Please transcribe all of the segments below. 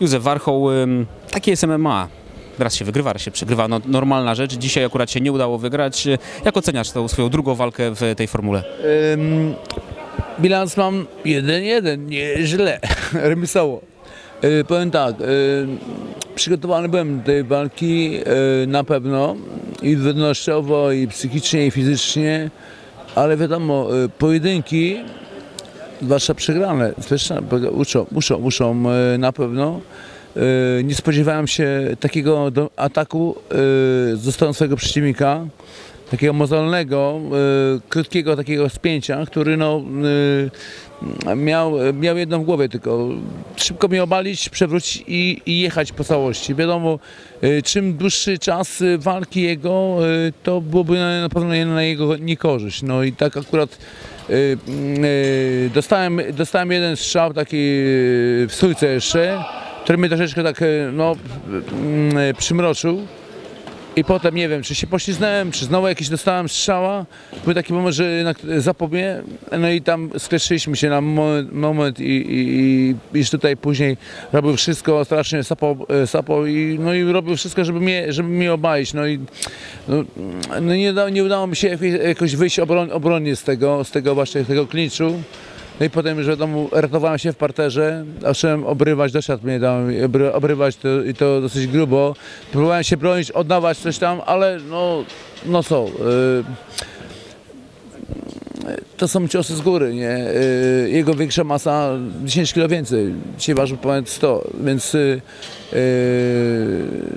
Józef Warchoł, takie jest MMA. Raz się wygrywa, raz się przegrywa. No, normalna rzecz. Dzisiaj akurat się nie udało wygrać. Jak oceniasz tą swoją drugą walkę w tej formule? Bilans mam 1-1, nieźle, remisowo. Yy, powiem tak, yy, przygotowany byłem do tej walki yy, na pewno i wynościowo, i psychicznie, i fizycznie, ale wiadomo, yy, pojedynki, zwłaszcza przegrane, muszą, muszą, muszą yy, na pewno. Yy, nie spodziewałem się takiego ataku yy, ze strony swojego przeciwnika takiego mozolnego, krótkiego takiego spięcia, który no, miał, miał jedno w głowie tylko. Szybko mnie obalić, przewrócić i, i jechać po całości. Wiadomo, czym dłuższy czas walki jego, to byłoby na, pewno na jego niekorzyść. No i tak akurat dostałem, dostałem jeden strzał taki y, w stójce jeszcze, który mnie troszeczkę tak y, no, y, przymroczył. I potem nie wiem, czy się poślizgnąłem, czy znowu jakiś dostałem strzała. Był taki moment, że jednak zapomnę. No i tam skreśliliśmy się na moment, moment i, i, i już tutaj później robił wszystko, strasznie sapał, sapał i, no i robił wszystko, żeby mnie, żeby mnie obalić. No i no, no nie, da, nie udało mi się jakoś wyjść obron, obronnie z tego, z tego właśnie tego klinczu. No i potem już wiadomo, ratowałem się w parterze, zacząłem obrywać, doszedł mnie tam, obry, obrywać to, i to dosyć grubo. Próbowałem się bronić, oddawać coś tam, ale no, no co, yy, to są ciosy z góry, nie? Yy, jego większa masa 10 kg więcej, dzisiaj ważył ponad 100, więc yy,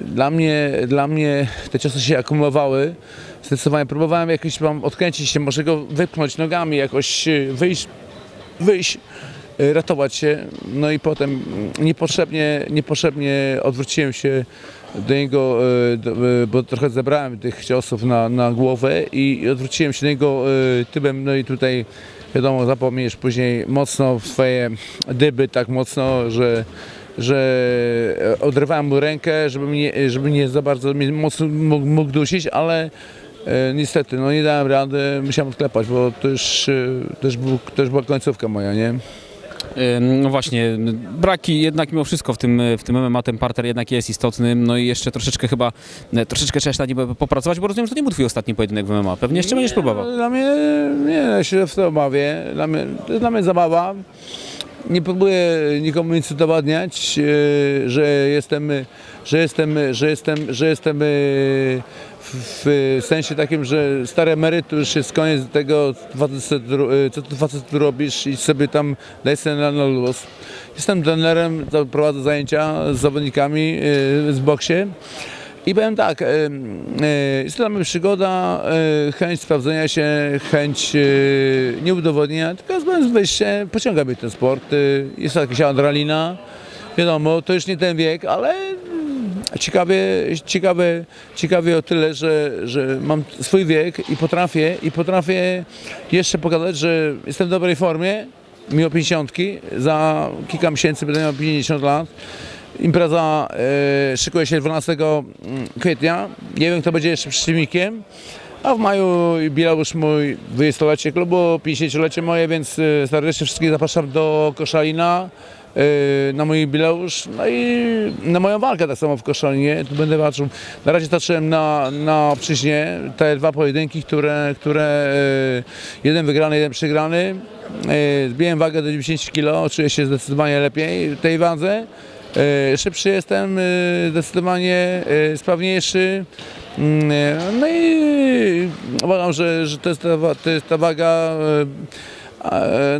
dla, mnie, dla mnie te ciosy się akumulowały. Zdecydowanie próbowałem jakoś mam odkręcić się, może go wypchnąć nogami, jakoś wyjść wyjść, y, ratować się. No i potem niepotrzebnie, niepotrzebnie odwróciłem się do niego, do, y, bo trochę zebrałem tych ciosów na, na głowę i odwróciłem się do niego tyłem, no i tutaj wiadomo, zapomniesz później mocno w swoje dyby, tak mocno, że że odrywałem mu rękę, żeby mnie, żeby nie za bardzo mnie mocno mógł, mógł dusić, ale E, niestety, no nie dałem rady, musiałem odklepać, bo to już, e, też, był, też była końcówka moja, nie? Ym, No właśnie, braki jednak mimo wszystko w tym, w tym MMA ten parter jednak jest istotny, no i jeszcze troszeczkę chyba, e, troszeczkę trzeba nad nim popracować, bo rozumiem, że to nie był twój ostatni pojedynek w MMA, pewnie jeszcze będziesz próbował. Dla mnie, nie, ja się w to obawię, dla mnie, to jest dla mnie zabawa. Nie próbuję nikomu nic udowadniać, e, że jestem, że jestem, że jestem, że jestem e, w sensie takim, że stary emeryt już jest koniec tego, co facet tu robisz i sobie tam daj sobie na luz. Jestem trenerem, prowadzę zajęcia z zawodnikami z boksie. I powiem tak, e, e, jest to dla mnie przygoda, e, chęć sprawdzenia się, chęć nieudowodnienia, tylko z wyjście pociąga mnie ten sport, jest to jakaś adrenalina, wiadomo, to już nie ten wiek, ale ciekawie, ciekawie, ciekawie o tyle, że, że mam swój wiek i potrafię, i potrafię jeszcze pokazać, że jestem w dobrej formie, mimo 50, za kilka miesięcy będę miał 50 lat. Impreza e, szykuje się 12 kwietnia. Nie wiem, kto będzie jeszcze przeciwnikiem. A w maju jubileusz mój 20-lecie klubu, 50-lecie moje, więc e, serdecznie wszystkich zapraszam do Koszalina e, na mój jubileusz, no i na moją walkę tak samo w Koszalinie. Tu będę walczył. Na razie zacząłem na, na przyźnie te dwa pojedynki, które, które e, jeden wygrany, jeden przegrany. Zbiłem wagę do 90 kg, czuję się zdecydowanie lepiej w tej wadze. E, Szybszy jestem, e, zdecydowanie e, sprawniejszy. Mm, No i uważam, że, że to, jest ta, to jest ta waga.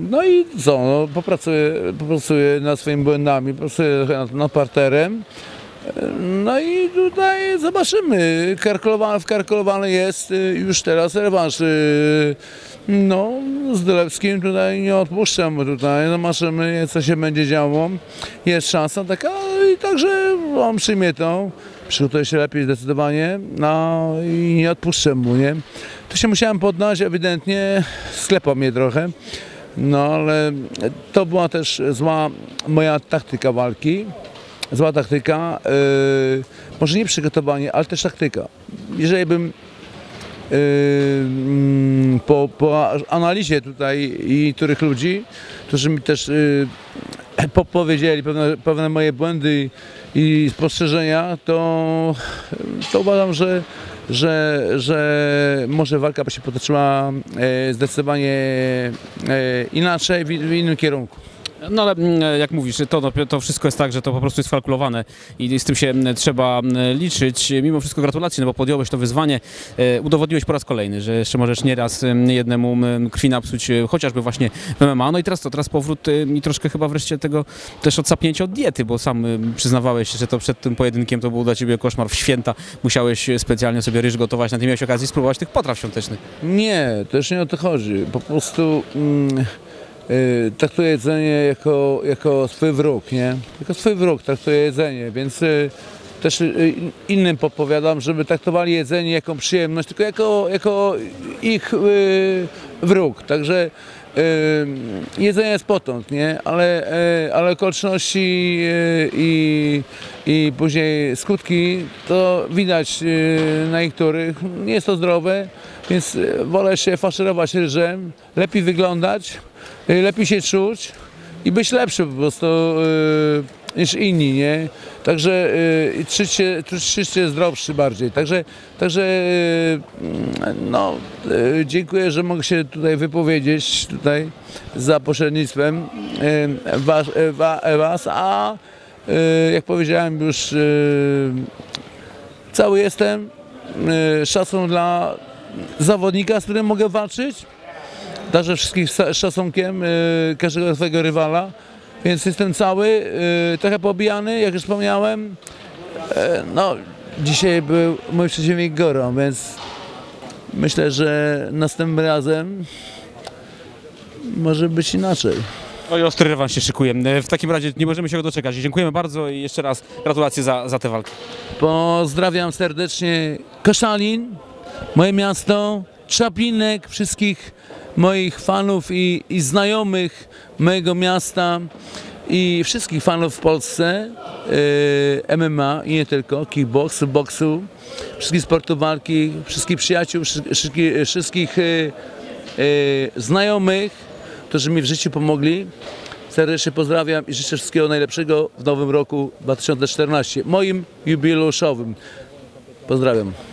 No i co, no, popracuję, popracuję nad swoimi błędami, pracuję trochę nad, nad parterem. No i tutaj zobaczymy. Karkolowany, jest e, już teraz rewanż. e, No, z Dylewskim tutaj nie odpuszczam tutaj. Zobaczymy, co się będzie działo. Jest szansa taka i także on przyjmie tą. Przygotuję się lepiej zdecydowanie no, i nie odpuszczę mu, nie? Tu się musiałem poddać, ewidentnie sklepał mnie trochę. No ale to była też zła moja taktyka walki. Zła taktyka, yy, może nie przygotowanie, ale też taktyka. Jeżeli bym yy, po, po analizie tutaj i niektórych ludzi, którzy mi też yy, podpowiedzieli pewne, pewne moje błędy i, spostrzeżenia, to, to uważam, że, że, że może walka by się potoczyła e, zdecydowanie e, inaczej, w innym kierunku. No ale mm, jak mówisz, to, to wszystko jest tak, że to po prostu jest kalkulowane i z tym się mm, trzeba mm, liczyć. Mimo wszystko gratulacje, no bo podjąłeś to wyzwanie, e, udowodniłeś po raz kolejny, że jeszcze możesz nieraz em, jednemu em, krwi napsuć, e, chociażby właśnie w MMA. No i teraz to, teraz powrót e, i troszkę chyba wreszcie tego też odsapnięcie od diety, bo sam przyznawałeś, że to przed tym pojedynkiem to był dla ciebie koszmar w święta. Musiałeś specjalnie sobie ryż gotować, na tym miałeś okazję spróbować tych potraw świątecznych. Nie, też nie o to chodzi. Po prostu mm, y, traktuję jedzenie jako, jako swój wróg, nie? Jako swój wróg traktuję jedzenie, więc y, też y, innym podpowiadam, żeby traktowali jedzenie jako przyjemność, tylko jako, jako ich y, wróg. Także jedzenie jest potąd, nie? Ale, y, ale okoliczności y, i, później skutki to widać y, na niektórych. Nie jest to zdrowe, więc wolę się faszerować ryżem, lepiej wyglądać, lepiej się czuć i być lepszy po prostu niż inni, nie? Także y, czuć się zdrowszy bardziej. Także, także y, mm, no, y, dziękuję, że mogę się tutaj wypowiedzieć tutaj za pośrednictwem y, was, y, wa, was, a y, jak powiedziałem już y, cały jestem. Y, Szacun dla zawodnika, z którym mogę walczyć. Darzę wszystkich szacunkiem y, każdego swojego rywala. Więc jestem cały, y, trochę pobijany, jak już wspomniałem. E, No, dzisiaj był mój przeciwnik Gorą, więc myślę, że następnym razem może być inaczej. Oj, ostry rewanż się szykuje. E, W takim razie nie możemy się go doczekać. Dziękujemy bardzo i jeszcze raz gratulacje za, za tę walkę. Pozdrawiam serdecznie Koszalin, moje miasto, Czaplinek, wszystkich moich fanów i, i znajomych mojego miasta i wszystkich fanów w Polsce e, MMA i nie tylko, kickboxu, boksu, wszystkich sportów walki, wszystkich przyjaciół, wszy- wszystkich, wszystkich e, e, znajomych, którzy mi w życiu pomogli. Serdecznie pozdrawiam i życzę wszystkiego najlepszego w nowym roku 2014, moim jubileuszowym. Pozdrawiam.